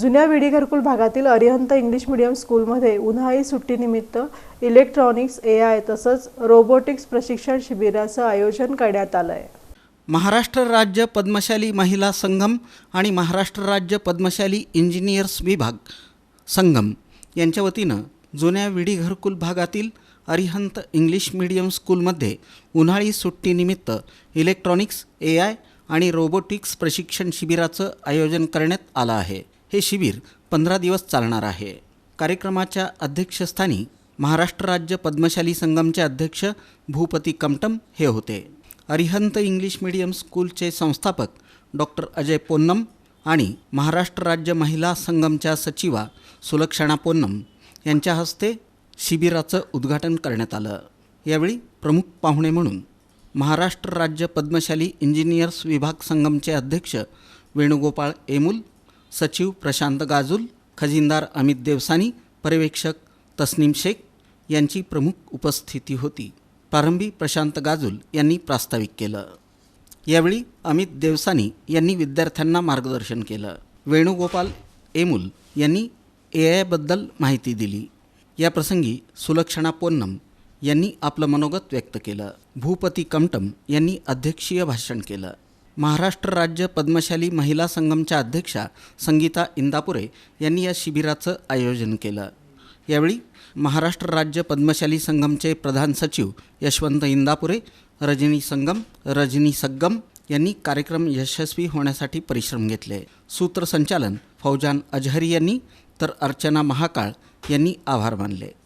जुन्या विडी घरकुल भागातील अरिहंत इंग्लिश मीडियम स्कूलमध्ये उन्हाळी सुट्टीनिमित्त इलेक्ट्रॉनिक्स ए आय तसंच रोबोटिक्स प्रशिक्षण शिबिराचं आयोजन करण्यात आलं आहे महाराष्ट्र राज्य पद्मशाली महिला संगम आणि महाराष्ट्र राज्य पद्मशाली इंजिनियर्स विभाग संगम यांच्या वतीनं जुन्या विडी घरकुल भागातील अरिहंत इंग्लिश मीडियम स्कूलमध्ये उन्हाळी सुट्टीनिमित्त इलेक्ट्रॉनिक्स ए आय आणि रोबोटिक्स प्रशिक्षण शिबिराचं आयोजन करण्यात आलं आहे. हे शिबिर पंधरा दिवस चालणार आहे. कार्यक्रमाच्या अध्यक्षस्थानी महाराष्ट्र राज्य पद्मशाली संगमचे अध्यक्ष भूपती कमटम हे होते. अरिहंत इंग्लिश मीडियम स्कूलचे संस्थापक डॉक्टर अजय पोन्नम आणि महाराष्ट्र राज्य महिला संगमच्या सचिवा सुलक्षणा पोन्नम यांच्या हस्ते शिबिराचं उद्घाटन करण्यात आलं. यावेळी प्रमुख पाहुणे म्हणून महाराष्ट्र राज्य पद्मशाली इंजिनियर्स विभाग संगमचे अध्यक्ष वेणुगोपाळ एमुल सचिव प्रशांत गाजुल खजिनदार अमित देवसानी पर्यवेक्षक तस्नीम शेख यांची प्रमुख उपस्थिती होती. प्रारंभी प्रशांत गाजुल यांनी प्रास्ताविक केलं. यावेळी अमित देवसानी यांनी विद्यार्थ्यांना मार्गदर्शन केलं. वेणुगोपाल एमुल यांनी ए आयबद्दल माहिती दिली. याप्रसंगी सुलक्षणा पोन्नम यांनी आपलं मनोगत व्यक्त केलं. भूपती कमटम यांनी अध्यक्षीय भाषण केलं. महाराष्ट्र राज्य पद्मशाली महिला संगमच्या अध्यक्षा संगीता इंदापुरे यांनी या शिबिराचं आयोजन केलं. यावेळी महाराष्ट्र राज्य पद्मशाली संगमचे प्रधान सचिव यशवंत इंदापुरे रजनी संगम रजनी सग्गम यांनी कार्यक्रम यशस्वी होण्यासाठी परिश्रम घेतले. सूत्रसंचालन फौजान अजहरी यांनी तर अर्चना महाकाळ यांनी आभार मानले.